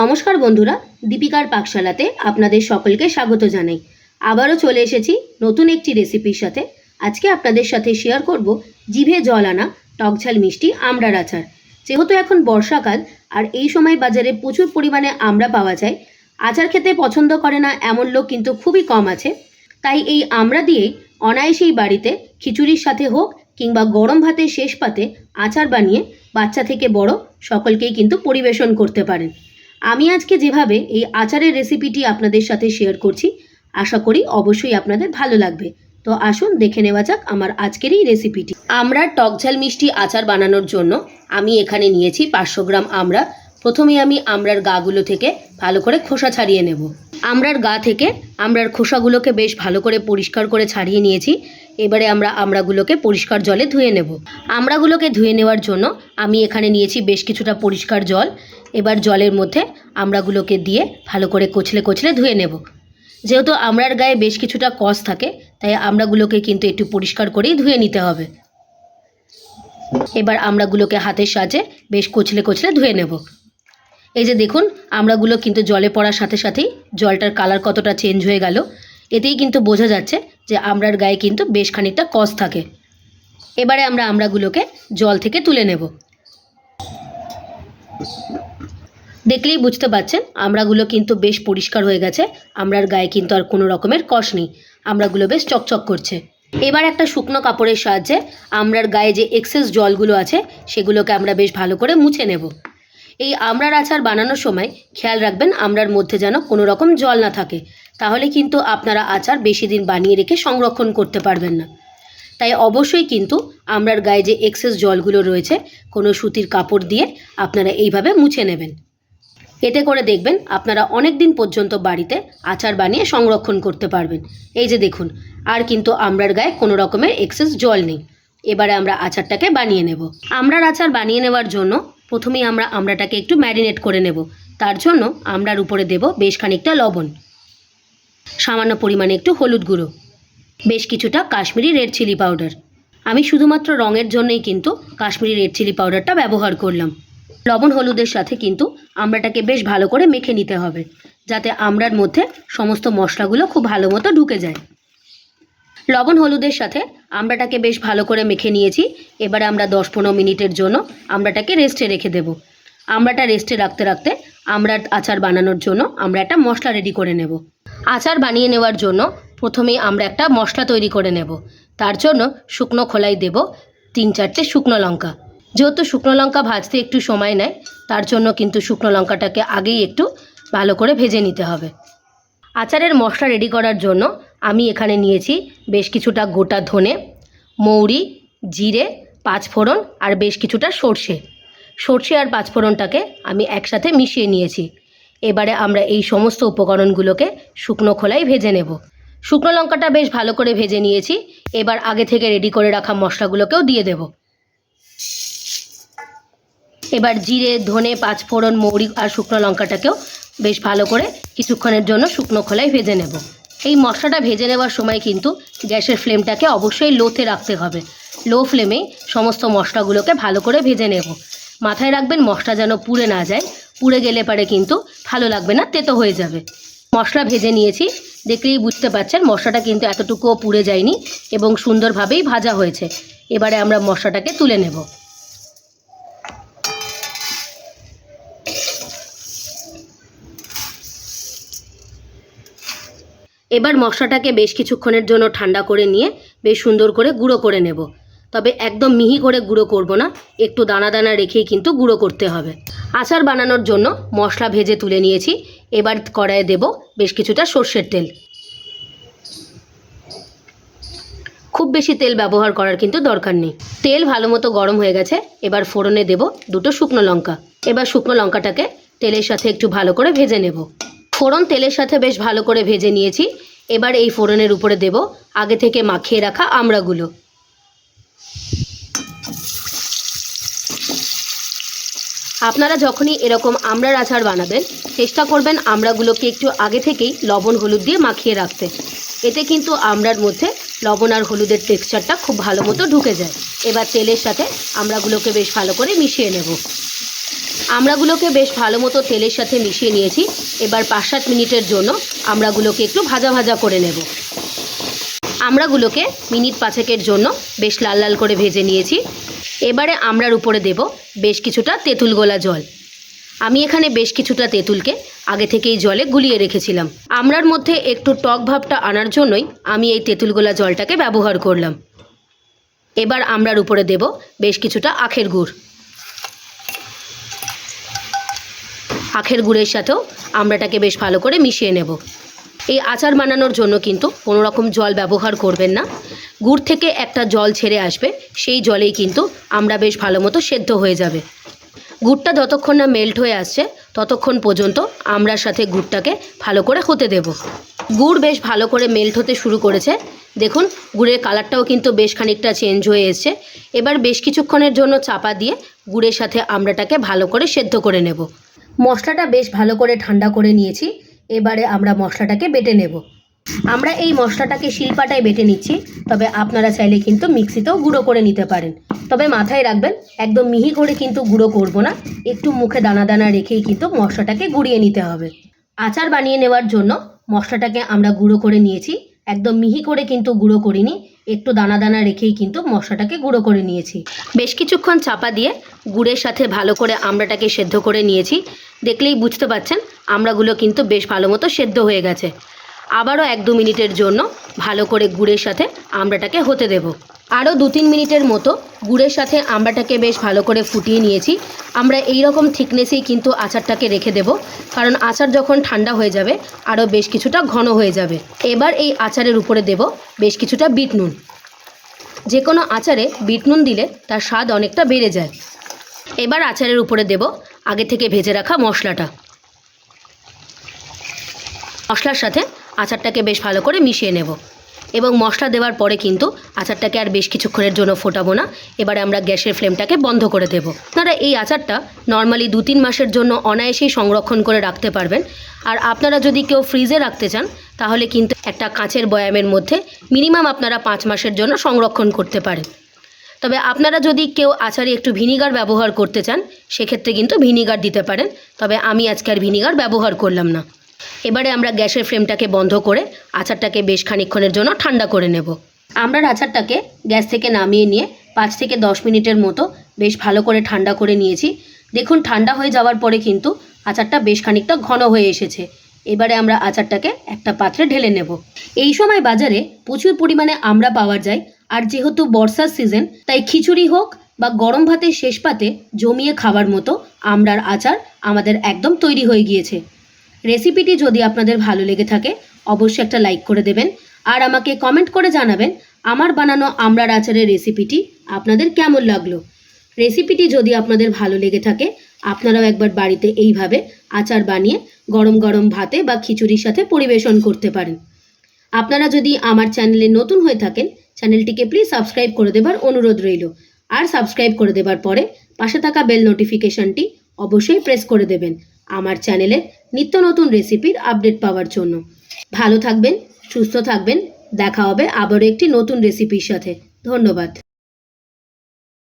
নমস্কার বন্ধুরা, দীপিকার পাকশালাতে আপনাদের সকলকে স্বাগত জানাই। আবারও চলে এসেছি নতুন একটি রেসিপির সাথে। আজকে আপনাদের সাথে শেয়ার করব জিভে জল আনা টকঝাল মিষ্টি আমড়ার আচার। যেহেতু এখন বর্ষাকাল আর এই সময় বাজারে প্রচুর পরিমাণে আমড়া পাওয়া যায়, আচার খেতে পছন্দ করে না এমন লোক কিন্তু খুবই কম আছে। তাই এই আমড়া দিয়েই অনায়াসেই বাড়িতে খিচুড়ির সাথে হোক কিংবা গরম ভাতের শেষ পাতে আচার বানিয়ে বাচ্চা থেকে বড় সকলকেই কিন্তু পরিবেশন করতে পারেন। আমি আজকে যেভাবে এই আচারের রেসিপিটি আপনাদের সাথে শেয়ার করছি, আশা করি অবশ্যই আপনাদের ভালো লাগবে। তো আসুন দেখে নেওয়া যাক আমার আজকের এই রেসিপিটি আমরা টকঝাল মিষ্টি আচার বানানোর জন্য আমি এখানে নিয়েছি পাঁচশো গ্রাম আমরা। প্রথমে আমি আমড়ার গাগুলো থেকে ভালো করে খোসা ছাড়িয়ে নেব। আমরার গা থেকে আমড়ার খোসাগুলোকে বেশ ভালো করে পরিষ্কার করে ছাড়িয়ে নিয়েছি। এবারে আমরা আমড়াগুলোকে পরিষ্কার জলে ধুয়ে নেব। আমড়াগুলোকে ধুয়ে নেওয়ার জন্য আমি এখানে নিয়েছি বেশ কিছুটা পরিষ্কার জল। এবার জলের মধ্যে আমড়াগুলোকে দিয়ে ভালো করে কচলে কচলে ধুয়ে নেব। যেহেতু আমড়ার গায়ে বেশ কিছুটা কষ থাকে, তাই আমড়াগুলোকে কিন্তু একটু পরিষ্কার করেই ধুয়ে নিতে হবে। এবার আমড়াগুলোকে হাতের সাহায্যে বেশ কচলে কচলে ধুয়ে নেব। এই যে দেখুন, আমড়াগুলো কিন্তু জলে পড়ার সাথে সাথেই জলটার কালার কতটা চেঞ্জ হয়ে গেল। এতেই কিন্তু বোঝা যাচ্ছে যে আমড়ার গায়ে কিন্তু বেশ খানিকটা কষ থাকে। এবারে আমরা আমড়াগুলোকে জল থেকে তুলে নেব। দেখলেই বুঝতে পারছেন আমড়াগুলো কিন্তু বেশ পরিষ্কার হয়ে গেছে আমড়ার গায়ে কিন্তু আর কোনো রকমের কষ নেই আমড়াগুলো বেশ চকচক করছে। এবার একটা শুকনো কাপড়ের সাহায্যে আমড়ার গায়ে যে এক্সেস জলগুলো আছে, সেগুলোকে আমরা বেশ ভালো করে মুছে নেব। এই আমড়ার আচার বানানোর সময় খেয়াল রাখবেন আমড়ার মধ্যে যেন কোনো রকম জল না থাকে, তাহলে কিন্তু আপনারা আচার বেশি দিন বানিয়ে রেখে সংরক্ষণ করতে পারবেন না। তাই অবশ্যই কিন্তু আমড়ার গায়ে যে এক্সেস জলগুলো রয়েছে, কোনো সুতির কাপড় দিয়ে আপনারা এইভাবে মুছে নেবেন। এতে করে দেখবেন আপনারা অনেক দিন পর্যন্ত বাড়িতে আচার বানিয়ে সংরক্ষণ করতে পারবেন। এই যে দেখুন, আর কিন্তু আমড়ার গায়ে কোনো রকমের এক্সেস জল নেই। এবারে আমরা আচারটাকে বানিয়ে নেব। আমড়ার আচার বানিয়ে নেওয়ার জন্য প্রথমেই আমরা আমড়াটাকে একটু ম্যারিনেট করে নেব। তার জন্য আমরার উপরে দেব বেশ খানিকটা লবণ। সামান্য পরিমাণে একটু হলুদ গুঁড়ো। বেশ কিছুটা কাশ্মীরি রেড চিলি পাউডার আমি শুধুমাত্র রঙের জন্যই কিন্তু কাশ্মীরি রেড চিলি পাউডারটা ব্যবহার করলাম। লবণ হলুদের সাথে কিন্তু আমড়াটাকে বেশ ভালো করে মেখে নিতে হবে, যাতে আমড়ার মধ্যে সমস্ত মশলাগুলো খুব ভালো মতো ঢুকে যায়। লবণ হলুদের সাথে আমড়াটাকে বেশ ভালো করে মেখে নিয়েছি, এবারে আমরা দশ পনেরো মিনিটের জন্য আমড়াটাকে রেস্টে রেখে দেব। আমড়াটা রেস্টে রাখতে রাখতে আমড়ার আচার বানানোর জন্য আমরা একটা মশলা রেডি করে নেব। আচার বানিয়ে নেওয়ার জন্য প্রথমেই আমরা একটা মশলা তৈরি করে নেব। তার জন্য শুকনো খোলাই দেব, তিন চারটে শুকনো লঙ্কা। যেহেতু শুকনো লঙ্কা ভাজতে একটু সময় নেয়, তার জন্য কিন্তু শুকনো লঙ্কাটাকে আগেই একটু ভালো করে ভেজে নিতে হবে। আচারের মশলা রেডি করার জন্য আমি এখানে নিয়েছি বেশ কিছুটা গোটা ধনে, মৌরি, জিরে, পাঁচফোড়ন আর বেশ কিছুটা সর্ষে। সর্ষে আর পাঁচফোড়নটাকে আমি একসাথে মিশিয়ে নিয়েছি। এবারে আমরা এই সমস্ত উপকরণগুলোকে শুকনো খোলায় ভেজে নেব। শুকনো লঙ্কাটা বেশ ভালো করে ভেজে নিয়েছি। এবার আগে থেকে রেডি করে রাখা মশলাগুলোকেও দিয়ে দেব। এবার জিরে, ধনে, পাঁচফোড়ন, মৌরি আর শুকনো লঙ্কাটাকেও বেশ ভালো করে কিছুক্ষণের জন্য শুকনো খোলায় ভেজে নেব। এই মশলাটা ভেজে নেওয়ার সময় কিন্তু গ্যাসের ফ্লেমটাকে অবশ্যই লোতে রাখতে হবে। লো ফ্লেমে সমস্ত মশলাগুলোকে ভালো করে ভেজে নেব। মাথায় রাখবেন মশলা যেন পুড়ে না যায়। পুড়ে গেলে পারে কিন্তু ভালো লাগবে না, তেতো হয়ে যাবে। মশলা ভেজে নিয়েছি। দেখলেই বুঝতে পারছেন মশলাটা কিন্তু এতটুকুও পুড়ে যায়নি এবং সুন্দরভাবেই ভাজা হয়েছে। এবারে আমরা মশলাটাকে তুলে নেব। এবার মশলাটাকে বেশ কিছুক্ষণের জন্য ঠান্ডা করে নিয়ে বেশ সুন্দর করে গুঁড়ো করে নেব। তবে একদম মিহি করে গুঁড়ো করব না, একটু দানা দানা রেখেই কিন্তু গুঁড়ো করতে হবে। আচার বানানোর জন্য মশলা ভেজে তুলে নিয়েছি, এবার কড়াইয়ে দেব বেশ কিছুটা সর্ষের তেল। খুব বেশি তেল ব্যবহার করার কিন্তু দরকার নেই। তেল ভালো মতো গরম হয়ে গেছে, এবার ফোড়নে দেব দুটো শুকনো লঙ্কা। এবার শুকনো লঙ্কাটাকে তেলের সাথে একটু ভালো করে ভেজে নেব। ফোড়ন তেলের সাথে বেশ ভালো করে ভেজে নিয়েছি। এবার এই ফোড়নের উপরে দেব আগে থেকে মাখিয়ে রাখা আমড়াগুলো। আপনারা যখনই এরকম আমড়ার আচার বানাবেন, চেষ্টা করবেন আমড়াগুলোকে একটু আগে থেকেই লবণ, হলুদ দিয়ে মাখিয়ে রাখতে। এতে কিন্তু আমড়ার মধ্যে লবণ আর হলুদের টেক্সচারটা খুব ভালো মতো ঢুকে যায়। এবার তেলের সাথে আমড়াগুলোকে বেশ ভালো করে মিশিয়ে নেব। আমড়াগুলোকে বেশ ভালো মতো তেলের সাথে মিশিয়ে নিয়েছি। এবার পাঁচ সাত মিনিটের জন্য আমড়াগুলোকে একটু ভাজা ভাজা করে নেব। আমড়াগুলোকে মিনিট পাঁচেকের জন্য বেশ লাল লাল করে ভেজে নিয়েছি। এবারে আমড়ার উপরে দেব বেশ কিছুটা তেঁতুল গোলা জল। আমি এখানে বেশ কিছুটা তেঁতুলকে আগে থেকেই জলে গুলিয়ে রেখেছিলাম। আমড়ার মধ্যে একটু টক ভাবটা আনার জন্যই আমি এই তেঁতুল গোলা জলটাকে ব্যবহার করলাম। এবার আমড়ার উপরে দেব বেশ কিছুটা আখের গুড়। আখের গুড়ের সাথেও আমড়াটাকে বেশ ভালো করে মিশিয়ে নেব। এই আচার বানানোর জন্য কিন্তু কোনো রকম জল ব্যবহার করবেন না। গুড় থেকে একটা জল ছেড়ে আসবে, সেই জলেই কিন্তু আমরা বেশ ভালো মতো সেদ্ধ হয়ে যাবে। গুড়টা যতক্ষণ না মেল্ট হয়ে আসছে, ততক্ষণ পর্যন্ত আমড়ার সাথে গুড়টাকে ভালো করে হতে দেব। গুড় বেশ ভালো করে মেল্ট হতে শুরু করেছে। দেখুন, গুড়ের কালারটাও কিন্তু বেশ খানিকটা চেঞ্জ হয়ে এসছে। এবার বেশ কিছুক্ষণের জন্য চাপা দিয়ে গুড়ের সাথে আমরাটাকে ভালো করে সেদ্ধ করে নেব। মশলাটা বেশ ভালো করে ঠান্ডা করে নিয়েছি। এবারে আমরা মশলাটাকে বেটে নেব। আমরা এই মশলাটাকে শিলপাটায় বেটে নিচ্ছি, তবে আপনারা চাইলে কিন্তু মিক্সিতেও গুঁড়ো করে নিতে পারেন। তবে মাথায় রাখবেন, একদম মিহি করে কিন্তু গুঁড়ো করব না। একটু মুখে দানা দানা রেখেই কিন্তু মশলাটাকে গুঁড়িয়ে নিতে হবে। আচার বানিয়ে নেওয়ার জন্য মশলাটাকে আমরা গুঁড়ো করে নিয়েছি। একদম মিহি করে কিন্তু গুঁড়ো করিনি, একটু দানা দানা রেখেই কিন্তু মশলাটাকে গুঁড়ো করে নিয়েছি। বেশ কিছুক্ষণ চাপা দিয়ে গুড়ের সাথে ভালো করে আমড়াটাকে সেদ্ধ করে নিয়েছি। দেখলেই বুঝতে পারছেন আমড়াগুলো কিন্তু বেশ ভালো মতো সেদ্ধ হয়ে গেছে। আবারও এক দু মিনিটের জন্য ভালো করে গুড়ের সাথে আমড়াটাকে হতে দেব। আরও দু তিন মিনিটের মতো গুড়ের সাথে আমড়াটাকে বেশ ভালো করে ফুটিয়ে নিয়েছি। আমরা এই রকম থিকনেসেই কিন্তু আচারটাকে রেখে দেব, কারণ আচার যখন ঠান্ডা হয়ে যাবে, আরও বেশ কিছুটা ঘন হয়ে যাবে। এবার এই আচারের উপরে দেব বেশ কিছুটা বিট নুন। যে কোনো আচারে বিট নুন দিলে তার স্বাদ অনেকটা বেড়ে যায়। এবার আচারের উপরে দেব আগে থেকে ভেজে রাখা মশলাটা। মশলার সাথে আচারটাকে বেশ ভালো করে মিশিয়ে নেব। এবং মশলা দেওয়ার পরে কিন্তু আচারটাকে আর বেশ কিছুক্ষণের জন্য ফোটাবো না। এবারে আমরা গ্যাসের ফ্লেমটাকে বন্ধ করে দেব। আপনারা এই আচারটা নর্মালি দু তিন মাসের জন্য অনায়াসেই সংরক্ষণ করে রাখতে পারবেন। আর আপনারা যদি কেউ ফ্রিজে রাখতে চান, তাহলে কিন্তু একটা কাঁচের বয়ামের মধ্যে মিনিমাম আপনারা পাঁচ মাসের জন্য সংরক্ষণ করতে পারেন। তবে আপনারা যদি কেউ আচারে একটু ভিনিগার ব্যবহার করতে চান, সেক্ষেত্রে কিন্তু ভিনিগার দিতে পারেন। তবে আমি আজকে আর ভিনিগার ব্যবহার করলাম না। এবারে আমরা গ্যাসের ফ্লেমটাকে বন্ধ করে আচারটাকে বেশ খানিকক্ষণের জন্য ঠান্ডা করে নেব। আমরা আচারটাকে গ্যাস থেকে নামিয়ে নিয়ে পাঁচ থেকে দশ মিনিটের মতো বেশ ভালো করে ঠান্ডা করে নিয়েছি। দেখুন, ঠান্ডা হয়ে যাওয়ার পরে কিন্তু আচারটা বেশ খানিকটা ঘন হয়ে এসেছে। এবারে আমরা আচারটাকে একটা পাত্রে ঢেলে নেব। এই সময় বাজারে প্রচুর পরিমাণে আমরা পাওয়া যায়। আর যেহেতু বর্ষার সিজন তাই খিচুড়ি হোক বা গরম ভাতের শেষ পাতে জমিয়ে খাবার মতো আমড়ার আচার আমাদের একদম তৈরি হয়ে গিয়েছে। রেসিপিটি যদি আপনাদের ভালো লেগে থাকে, অবশ্যই একটা লাইক করে দেবেন আর আমাকে কমেন্ট করে জানাবেন আমার বানানো আমড়ার আচারের রেসিপিটি আপনাদের কেমন লাগল। রেসিপিটি যদি আপনাদের ভালো লেগে থাকে, আপনারাও একবার বাড়িতে এইভাবে আচার বানিয়ে গরম গরম ভাতে বা খিচুড়ির সাথে পরিবেশন করতে পারেন। আপনারা যদি আমার চ্যানেলে নতুন হয়ে থাকেন, চ্যানেলটিকে প্লিজ সাবস্ক্রাইব করে দেবার অনুরোধ রইল। আর সাবস্ক্রাইব করে দেবার পরে পাশে থাকা বেল নোটিফিকেশনটি অবশ্যই প্রেস করে দেবেন আমার চ্যানেলের নিত্য নতুন রেসিপির আপডেট পাওয়ার জন্য। ভালো থাকবেন, সুস্থ থাকবেন, দেখা হবে আবারও একটি নতুন রেসিপির সাথে। ধন্যবাদ।